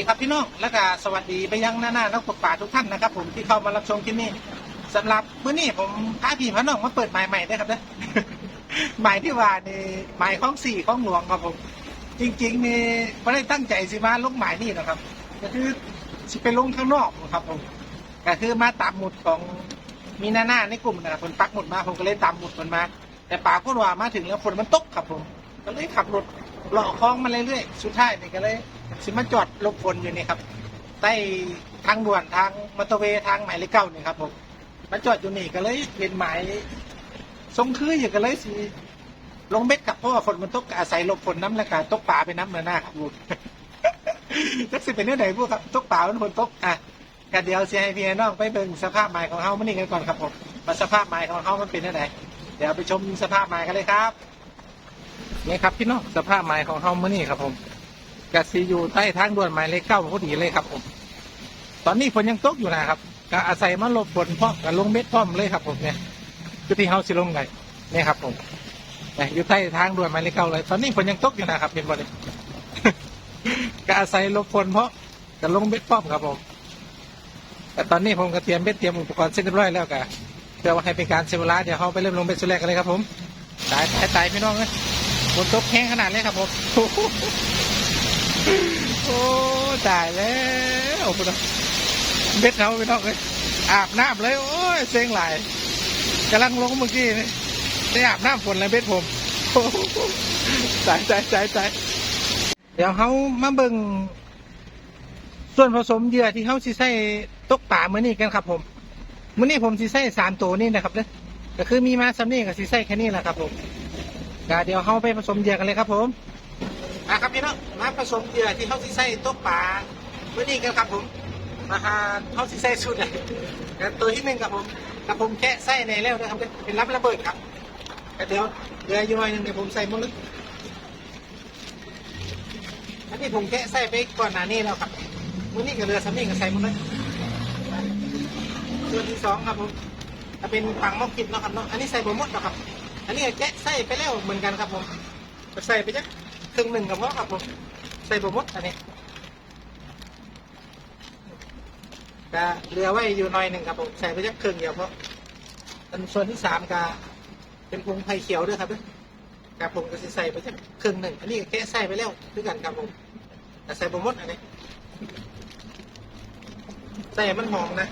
ดีครับพี่น้อง แล้วก็สวัสดีไปยังหน้าหน้านักตกป่าทุกท่านนะครับผมที่เข้ามารับชมคลิปนี้สำหรับเมื้อนี้ผมพาพี่พาน้องมาเปิดหมายใหม่ได้ครับนะหมายที่ว่าในหมายของสี่ของหลวงครับผม จริงๆนี่ไม่ได้ตั้งใจสิมาลงหมายนี่นะครับ ก็คือสิไปลงข้างนอกครับผมก็คือมาตามหมุดของมีหน้าหน้าในกลุ่มนะครับผมปักหมุดมาผมก็เลยตามหมุดมันมา แต่ป่าก็ว่ามาถึงแล้วฝนมันตกครับผม ก็เลยขับรถ เลาะคลองมาเรื่อยๆ สุดท้ายนี่ก็เลย สิมาจอดลบฝนอยู่นี่ครับ ใต้ทางด่วนทางมอเตอร์เวย์ทางหมายเลขเก้านี่ครับผมมาจอดอยู่นี่ก็เลยเป็นหมายทรงคืออยู่ก็เลยสิลงเบ็ดกับเพราะว่าฝนมันตกก็อาศัยลบฝนน้ำแล้วก็ตกป่าไปน้ำเนื้อหน้าครับผมจักสิเป็นเนื้องไหนพวกครับตกป่ามันฝนตกอะกันเดียวเสียให้พี่น้องไปเบิ่งสภาพไม้ของเฮามันนี่กันก่อนครับผมว่าสภาพไม้ของเฮามันเป็นเนื้องไหนเดี๋ยวไปชมสภาพไม้กันเลยครับ นี่ครับพี่น้องสภาพไม้ของเฮาเมันนี่ครับผมกสิอยู่ใต้ทางด่วนหมายเลขเก้าพอดีเลยครับผม ตอนนี้ฝนยังตกอยู่นะครับก็อาศัยมาหลบฝนเพราะกับลงเม็ดพร้อมเลยครับผมเนี่ยคือที่เฮาสิลงไงนี่ครับผมอยู่ใต้ทางด่วนหมายเลขเก้าเลย ตอนนี้ฝนยังตกอยู่นะครับเป็นบ่เลยก็อาศัยหลบฝนเพราะกับลงเบ็ดป้อมครับผมแต่ตอนนี้ผมก็เตรียมเบ็ดเตรียมอุปกรณ์เสร็จเรียบร้อยแล้วกันเพื่อว่าให้เป็นการเซเวลาเดี๋ยวเขาไปเริ่มลงเบ็ดสุดแรกกันเลยครับผมตายตายตายพี่น้องเลย ฝนตกแห้งขนาดเลยครับผม โอ้ตายแล้วพี่น้องเบ็ดเขาพี่น้องเลยอาบน้ำเลย โอ้ยเซ็งหลายกำลังลงเมื่อกี้นี่ได้อาบน้ำฝนเลยเบ็ดผมโอ้โหตายตายตายตายเดี๋ยวเขามาเบิ่งส่วนผสมเหยื่อที่เขาสิใส่ตกป่าเมื้อนี้กันครับ ผมเมื้อนี้ผมสิใส่สามตัวนี่นะครับเด้อก็คือมีมาสำนี่กับสิใส่แค่นี้แหละครับผม ก็เดี๋ยวเข้าไปผสมเหยื่อกันเลยครับผมมาครับพี่น้องมาผสมเหยื่อที่เขาสิใส่ตกป่ามื้อนี้กันครับผมมาหาเขาสิใส่ชุดเลยตัวที่หนึ่งครับผมกับผมแค่ใส่ในแล้วนะครับเป็นรับระเบิดครับเดี๋ยวเหลืออยู่หน่อยหนึงเดี๋ยวผมใส่มดเลยอันนี้ผมแค่ใส่ไปก่อนหน้านี้แล้วครับวันนี้กับเรือสำนีกับใส่มดเลยส่วนที่สองครับผมจะเป็นปังมอกกิดเนาะครับเนาะอันนี้ใส่บะมดเนาะครับ อันนี้แกะใส่ไปแล้วเหมือนกันครับผมใส่ไปจักครึ่งหนึ่งกับพาะครับผมใส่บะมดอันนี้ก็เหลือไว้อยู่หน่อยหนึ่งครับผมใส่ไปจักครึ่งเดียวเพราะอันส่วนที่สามก็เป็นพงไผ่เขียวด้วยครับเด้อครับผมก็ใส่ไปสักครึ่งหนึ่งอันนี้ก็แค่ใส่ไปแล้วด้วยกันครับผมแต่ใส่บะมดอันนี้ใส่มันหอมนะ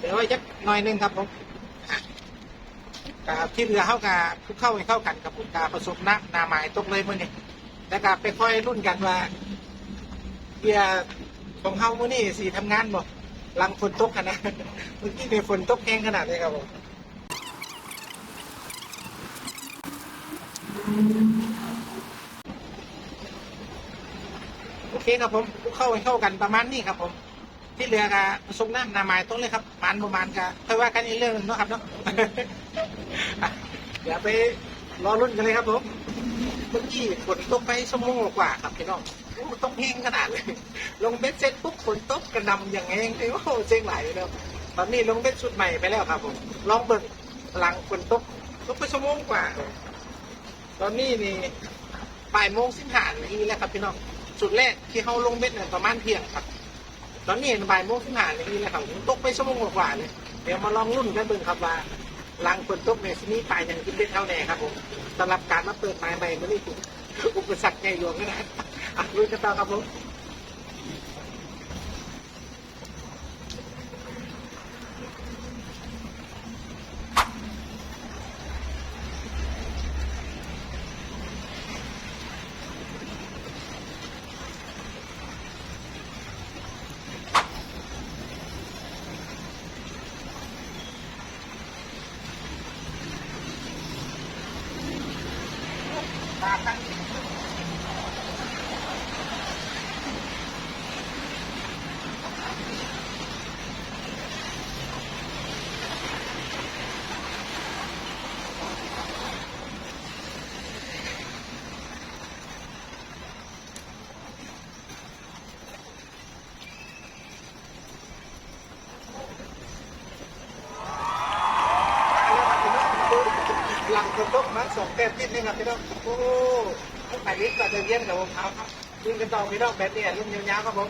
เดี๋ยวไว้จัก หน่อยนึงครับผมกับที่เหลือเข้ากับคลุกเข้าให้เข้ากันกับผมกาผสมน้ำนาหมายตกเลยมื่อนี้แล้วก็ไปค่อยรุ่นกันว่าเบียของเข้ามื่อนี้สีทำงานบ่ลังฝนตกขนาดเมื่อกี้เนี่ยฝนตกแห้งขนาดเลยครับผมโอเคครับผมคลุกเข้าให้เข้ากันประมาณนี้ครับผม ที่เหลือก็ผสมน้ำนาหมายต้นเลยครับปานประมาณก็ค่อยว่ากันอีกเรื่องหนึงเนาะครับเนาะ เดี๋ยวไปรอรุ่นกันเลยครับผมเมื่อกี้ฝนตกไปชั่วโมงกว่าครับพี่น้องโอ้ตกแห้งขนาดเลย ลงเบ็ดเสร็จปุ๊บฝนตกกระหนำอย่างแห้งเลยโอ้โหเจ๊งหลายเลยแล้วตอนนี้ลงเบ็ดชุดใหม่ไปแล้วครับผม ลองเบิ่งหลังฝนตกตกไปชั่วโมงกว่า ตอนนี้นี่บ่ายโมงสิบห้านาทีแล้วครับพี่น้องจุดแรกที่เขาลงเบ็ดเนี่ยประมาณเที่ยงครับ ตอนนี้บ่ายโมงสิบห้านาทีแล้วครับตกไปชั่วโมงกว่าเลยเดี๋ยวมาลองรุ่นกันเบิ่งครับว่าหลังฝนตกเนี่ยที่นี่ปลายยังกินเป็ดเท่าไหร่ครับผมสำหรับการมาเปิดไม้ใหม่ไม่ได้ถูกอุปสรรคใหญ่หลวงก็ได้อะรุ่นกันต่อครับผม สองแต้มนิดนึงครับพี่น้องโอ้ทั้งแปลิฟต์ก็จะเยี่ยมกับผมเอาครับรุ่นกันต่อพี่น้องแบบนี้ลุ้นยาวๆครับผม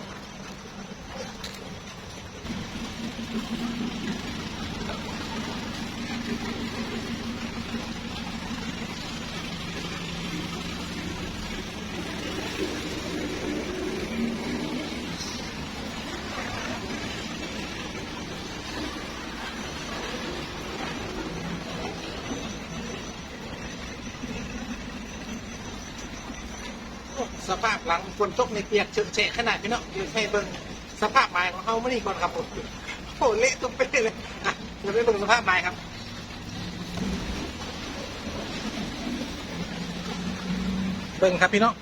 สภาพหลังฝนตกในเปียกเฉอะเฉะขนาดพี่น้องอยู่ให้เบิ่งสภาพไม้ของเขาไม่นี่ก่อนครับผมโอ้เละตุ้มเป้เลยอะเดี๋ยวไปเบิ่งสภาพไม้ครับเบิ่งครับพี่น้อง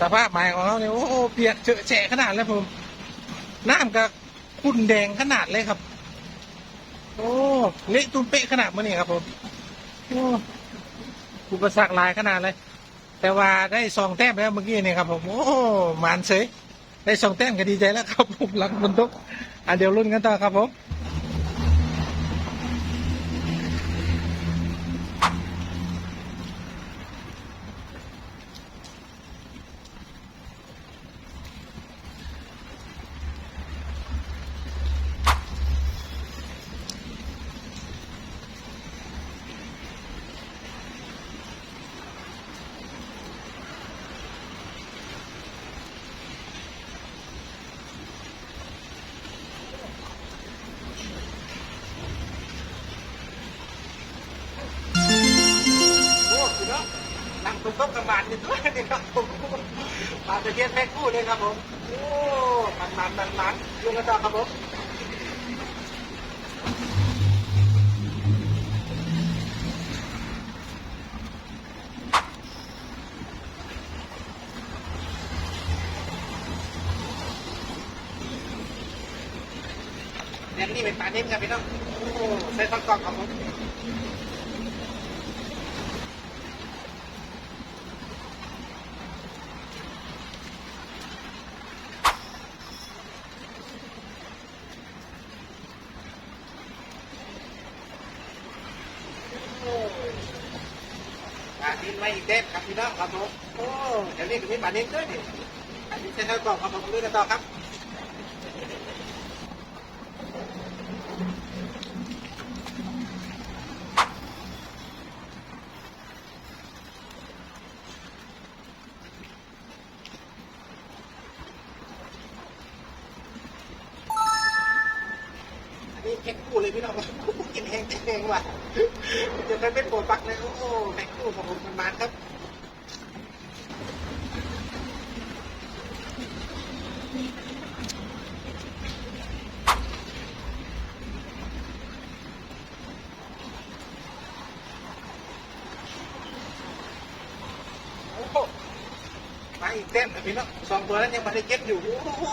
สภาพไม้ของเขาเนี่ยโอ้เปียกเฉอะเฉะขนาดเลยผมน้ำกับขุ่นแดงขนาดเลยครับ โอ้เละตุ้มเป๊ะขนาดมื่อนี้ครับผมโอ้อุปสรรคหลายขนาดเลย แต่ว่าได้สองแต้มแล้วเมื่อกี้นี่ครับผมโอ้หมานเฉยได้สองแต้มก็ดีใจแล้วครับผมหลังบนทุกอะเดี๋ยวรุ่นกันต่อครับผม บนตกกระบาดนี่ด้วยนี่ครับผมปลาตะเพียนแพ็คคู่เลยครับผมโอ้มันมันมันมันลุ้นกันต่อครับผมเนี่ยนี่เป็นปลาเน้นครับพี่น้องโอ้ใส่ตะกร้องครับผม กินไม่อีกเด็ดครับพี่น้องครับผมโอ้เดี๋ยวนี้ก็มีปลาดินด้วยนี่ปลาดินเส้นเท่ากล่องครับผมดูกันต่อครับอันนี้แพ็คคู่เลยพี่น้อง กินแห้งแห้งว่ะจะไม่เปักเลยโอ้โหแพ็คคู่ของผมมันมันครับโอ้โหมาอีกเต้นพี่น้องสองตัวนั้นยังมาได้เก็บอยู่ โอ้โห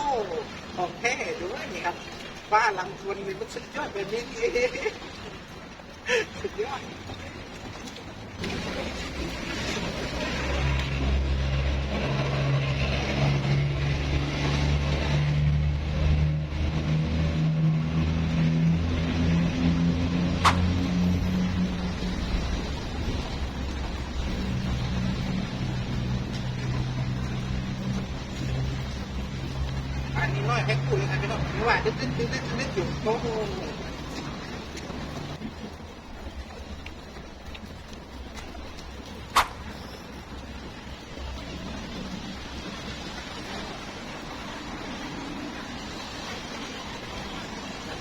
ของแท้ด้วยนี่ครับบ้านหลังทวนนี่มันสุดยอดแบบนี้นี่เองสุดยอดอันนี้น้อยแพ็ค คู่เลยครับพี่น้องไม่ว่าดึ๊ดดึ๊ดดึ๊ดดึ๊ดดึ๊ดอยู่โอ้โห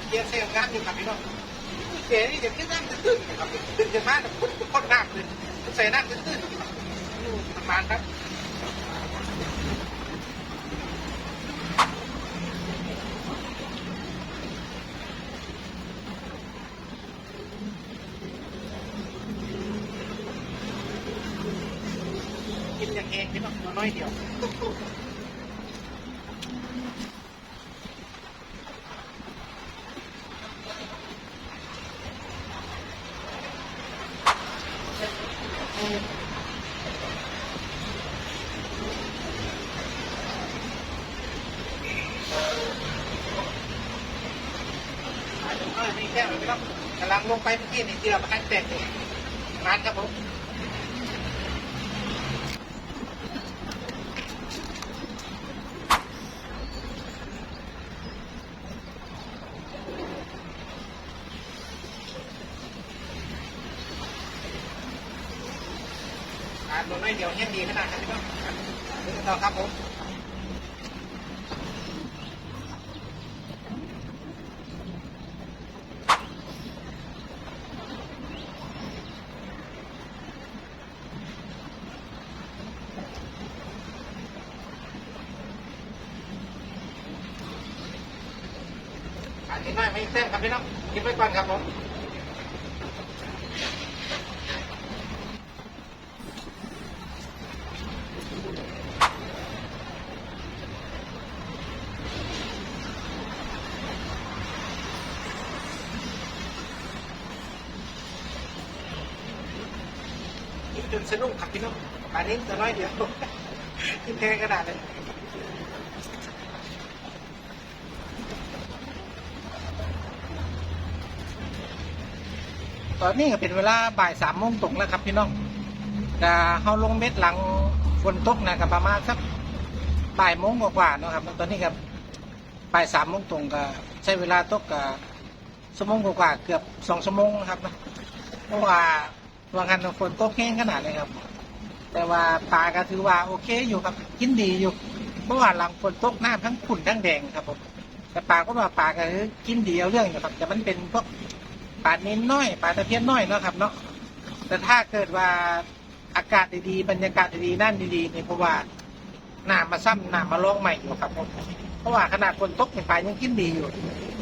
เกียร์เซลล์งานอยู่ครับพี่น้องเก๋นี่เดี๋ยวขึ้นน้ำจะตื้นนะครับขึ้นจะมาแบบพุ่นพ่นน้ำเลยใส่น้ำจะตื้นครับอืมประมาณครับ กินอย่างเองพี่น้ องตัวน้อยเดียวอ่านี่แค่พี่น้องกำลังลงไปเมื่อกี้นี่เจือมาขั้นแตกเลยงานครับผมอ่าตัวน้อยเดียวยังดีขนาดครับพี่น้องเดี๋ยวต่อครับผม อันนี้ไม่ไม่เส้นครับพี่น้องกินไว้ก่อนครับผมกินจนสนุกครับพี่น้องอันนี้จะน้อยเดียวกินแพงขนาดเลย ตอนนี้ก็เป็นเวลาบ่ายสามโมงตรงแล้วครับพี่น้องก็เฮาลงเม็ดหลังฝนตกนะกับประมาณสักบ่ายโมงกว่าๆเนาะครับ ตอนนี้กับบ่ายสามโมงตรงก็ใช้เวลาตกกับชั่วโมงกว่าๆเกือบสองชั่วโมงนะครับนะเพราะว่าว่างันฝนตกแห้งขนาดเลยครับ แต่ว่าปลาก็ถือว่าโอเคอยู่ครับกินดีอยู่ เพราะว่าหลังฝนตกน้ำทั้งขุ่นทั้งแดงครับผมแต่ปลาก็ว่าปลาก็คือกินดีเอาเรื่องอยู่ครับ แต่มันเป็นพวก ปลาเน้นน้อยปลาตะเพียนน้อยเนาะครับเนาะแต่ถ้าเกิดว่าอากาศดีๆบรรยากาศดีๆนั่นดีๆเนี่ยเพราะว่าหน้ำมาซ้ำหน้ำมาลองใหม่อยู่ครับผมเพราะว่าขนาดฝนตกเนี่ยปลายังกินดีอยู่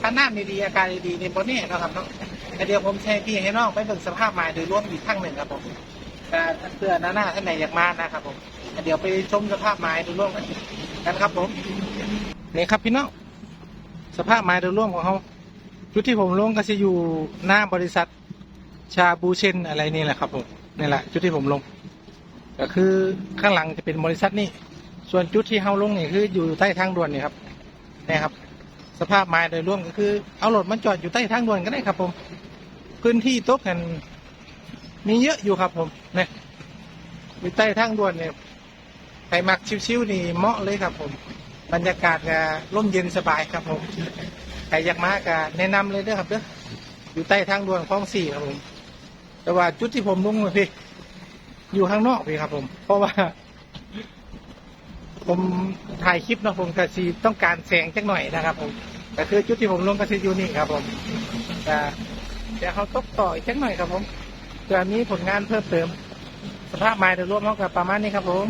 ถ้าน้ำดีๆอากาศดีๆเนี่ยพอนี่นาะครับเนาะแต่เดี๋ยวผมแชร์พี่ให้น้องไปเบิ่งสภาพหมาโดยรวมอีกครั้งหนึ่งครับผมแต่เพื่อหน้าหน้าท่านไหนอยากมานะครับผมเดี๋ยวไปชมสภาพหมายโดยรวมกันครับผมนี่ครับพี่น้องสภาพหมายโดยรวมของเขา จุดที่ผมลงก็จะอยู่หน้าบริษัทชาบูเชนอะไรนี่แหละครับผมนี่แหละจุดที่ผมลง ก็คือข้างหลังจะเป็นบริษัทนี่ส่วนจุดที่เฮาลงนี่คืออยู่ใต้ทางด่วนนี่ครับนี่ครับ สภาพไม้โดยรวมก็คือเอารถมันจอดอยู่ใต้ทางด่วนก็ได้ครับ ผม พื้นที่โต๊ะกันมีเยอะอยู่ครับ ผมเนี่ยอยู่ใต้ทางด่วนเนี่ยใครมักชิวๆนี่เหมาะเลยครับ ผม บรรยากาศก็ร่มเย็นสบายครับผม ครอยากมาก็แนะนำเลยเด้อครับเด้ออยู่ใต้ทางด่วนคลองสี่ครับผมแต่ว่าจุดที่ผมลงมาพี่อยู่ข้างนอกพี่ครับ ผม เพราะว่า ผมถ่ายคลิปเนาะผมก็สีต้องการแสงจักหน่อยนะครับ ผมแต่คือจุดที่ผมลงก็คือยู่นี่ครับ ผมแต่เดี๋ยวเขาตกต่ออีกจักหน่อยครับผมเพื่อมีผลงานเพิ่มเติม สภาพไม้โดยรวมเขากับประมาณนี้ครับผม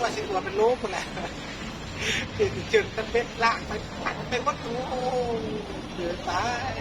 ว่าสิตัวเป็นโลกคนแหละจึงจึงเป็นลากไปปัดไปวัตถุเดือดตาย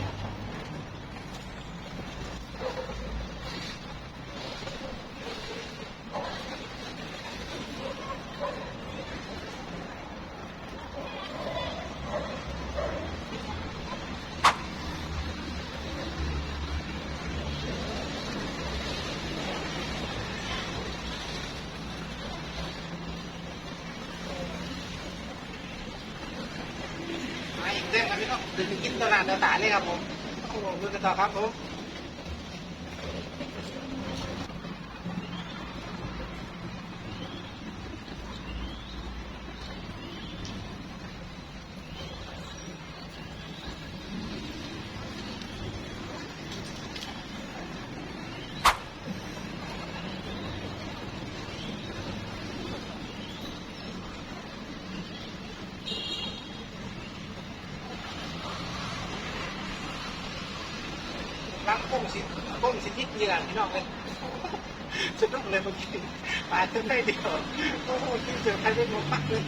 มาอี กเรื่องครับเดี๋ยวจะกินตลาดเดือดตาเลยครับผมโอ้โหดูกันต่อครับผม รั ก้มสิก้มสิทิศเหยื่อพี่น้องเลยสนุกเลยเมื่อกี้ปาเท่าได้เดียวโอ้โหที่เจอใครได้หมดปักเลย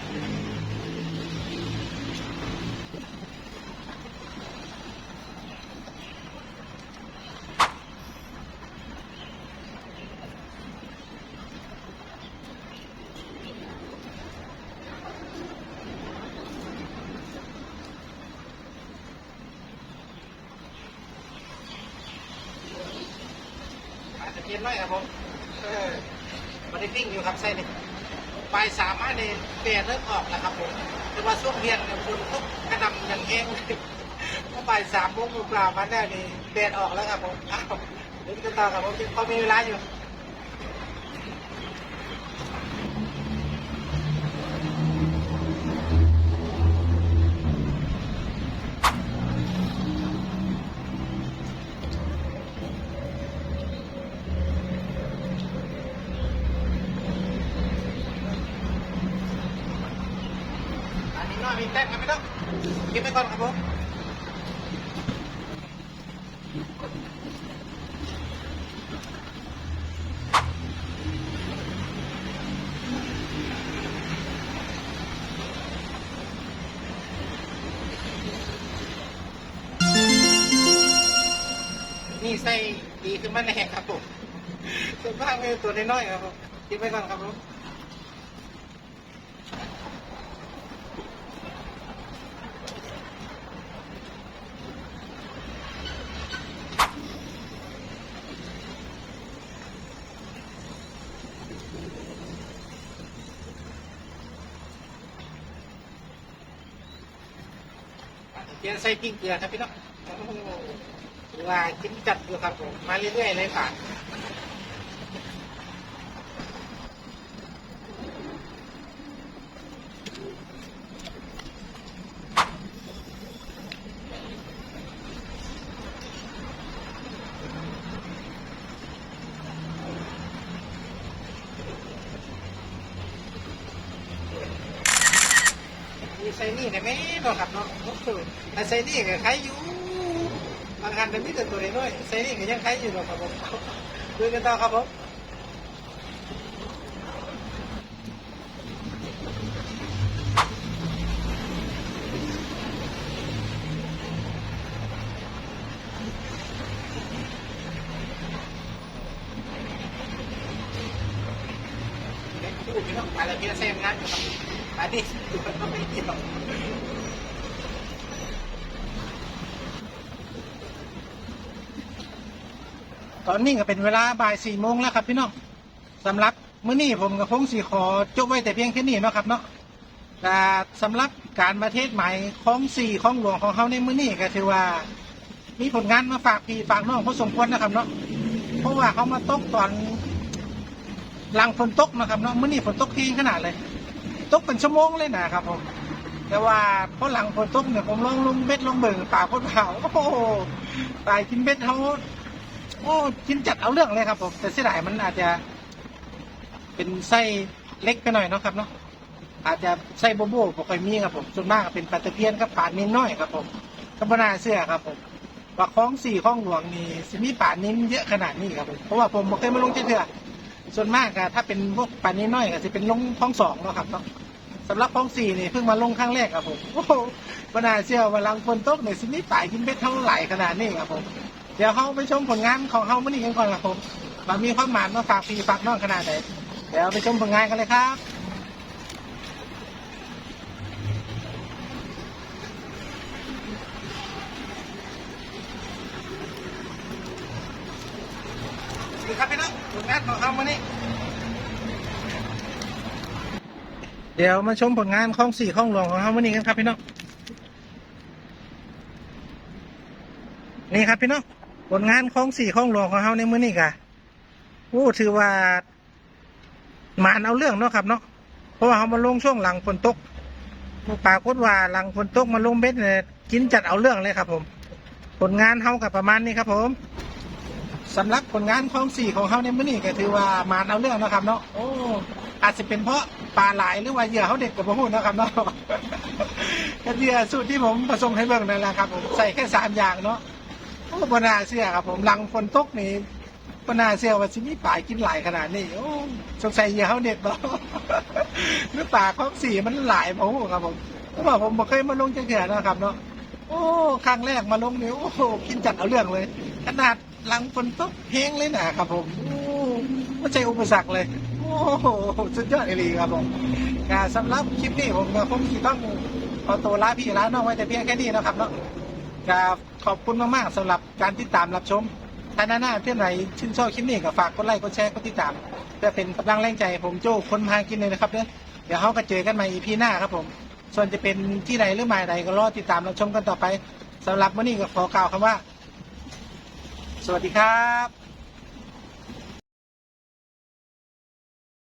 น จะเย็นหน่อยครับผมเออมา ได้วิ่งอยู่ครับไส้นี่บ่ายสามอันนี้แดดเริ่มออกแล้วครับผมแต่ว่าช่วงเย็นเนี่ยคุณตกกระหนำอย่างเองเมื่อปลายสามโมงกว่ามาได้นี่แดดออกแล้วครับผมอ้าวเดี๋ยวจะต่อครับผมพอมีเวลาอยู่ นี่ไส้ดีขึ้นมาแน่ครับผมส่วนมากเป็นตัวน้อยๆครับผมกินไปก่อนครับผม เกียนใส่กิ้งเกลือครับพี่น้องโอ้โหว่าจิ้มจัดอยู่ครับผมมาเรื่อยๆเลยค่ะมีไซนี่เนี่ยไม่ดอกครับเนาะโอ้โห แต่ไซนี่ก็ใครอยู่บางอันเป็นมิตรตัวน้อยไซนี่ก็ยังใครอยู่ดอกครับผมดูกันต่อครับผมไม่ต้องอะไรเพียงเซมงานอยู่ครับอันนี้ดูมันก็ไม่เกี่ยว อนนี้ก็เป็นเวลาบ่ายสี่โมงแล้วครับพี่น้องสำหรับมื้อนี้ผมกับพงศสีขอจบไว้แต่เพียงแค่นี้เนาะครับเนาะแต่สำหรับการประเทศใหม่ของสี่ของหลวงของเขาในมื้อนี้ก็ถือว่า มีผลงานมาฝากพี่ฝากน้องพอสมควรนะครับเนาะเพราะว่าเขามาตกตอนหลังฝนตกนะครับเนาะมื้อนี้ฝนตกทีขนาดเลย ตกเป็นชั่วโมงเลยนะครับผมแต่ว่าพอหลังฝนตกเนี่ยผมลองลงเบ็ดลงเบิ่งป่าพดเผาโอ้โหตายกินเบ็ดเขา โอ้กินจัดเอาเรื่องเลยครับผมแต่เสียดายมันอาจจะ เป็นไส้เล็กไปหน่อยเนาะครับเนาะอาจจะไส้โบโบบ่ค่อยมีครับผมส่วนมากก็เป็นปลาตะเพียนกับปลานิ่มน้อยครับผมก็บนาเสื้อครับผมว่าคล้องสี่คล้องหลวงนี่สิมีปลานิ่มเยอะขนาดนี้ครับผมเพราะว่าผมบ่เคยมาลงเทื่อส่วนมากอะถ้าเป็นพวกปานนี้น้อยก็จะเป็นลงท้องสองเนาะครับเนาะสำหรับท้องสี่นี่เพิ่งมาลงครั้งแรกครับผมโอ้โหบนาเชื่อว่าลังคนโต๊ะเนี่ยสินี่ป่ายกินเบ็ดเท่าไหร่ขนาดนี้ครับผม เดี๋ยวเขาไปชมผลงานของเขาเมื่อนี้กันก่อนครับผมมามีความหมายมาฝากพี่ฝากน้องขนาดไหนเดี๋ยวไปชมผลงานกันเลยครับดูครับพี่น้องผลงานของเขาเมื่อนี้เดี๋ยวมาชมผลงานของสี่ข้องหลวงของเขาวันนี้กันครับพี่น้องนี่ครับพี่น้อง ผลงานของสี่ข้องหลวงของเขาในมื้อนี้กะโอ้ถือว่าหมานเอาเรื่องเนาะครับเนาะเพราะว่าเขามาลงช่วงหลังฝนตกปรากฏว่าหลังฝนตกมาลงเบ็ดเนี่ยกินจัดเอาเรื่องเลยครับ ผม ผลงานเขากับประมาณนี้ครับ ผมสำหรับผลงานของสี่ของเขาในมื้อนี้ก็ถือว่าหมานเอาเรื่องเนาะครับ เนาะโอ้อาจจะเป็นเพราะปลาหลายหรือว่าเหยื่อเขาเด็กกว่าผมนะครับเนาะก็เหยื่อสูตรที่ผมผสมให้เบิ่งนั่นแหละครับ ผมใส่แค่สามอย่างเนาะ อ้บนาเสียครับ ผมหลังฝนตกนี่บนาเสียว่าสิมีปลากินหลายขนาดนี้โอ้สงสัยเหยื่อเขาเด็ดบ่หรือปลาของสีมันหลายผมครับผมเพราะว่าผมบ่เคยมาลงจังเถื่อนะครับเนาะโอ้ครั้งแรกมาลงนี่โอ้กินจัดเอาเรื่องเลย ขนาดหลังฝนตกเพลงเลยนะครับผมโอ้ไม่ใช่อุปสรรคเลย โอ้โหสุดยอดเลยครับผมก็สำหรับคลิปนี้ผมก็คงต้องขอตัวลาพี่ลาน้องไว้แต่เพียงแค่นี้นะครับเนาะ ก็ขอบคุณมากๆสำหรับการติดตามรับชมถ้าหน้าหน้าเพื่อนไหนชื่นชอบคลิปนี้ก็ฝากกดไลค์กดแชร์กดติดตามเพื่อเป็นกำลังแรงใจผมโจ้คนพากินเลยนะครับเด้อเดี๋ยวเขาก็เจอกันใหม่อีพีหน้าครับผม ส่วนจะเป็นที่ไหนหรือหมายใดก็รอติดตามรับชมกันต่อไปสำหรับวันนี้ก็ขอกล่าวคำว่า สวัสดีครับ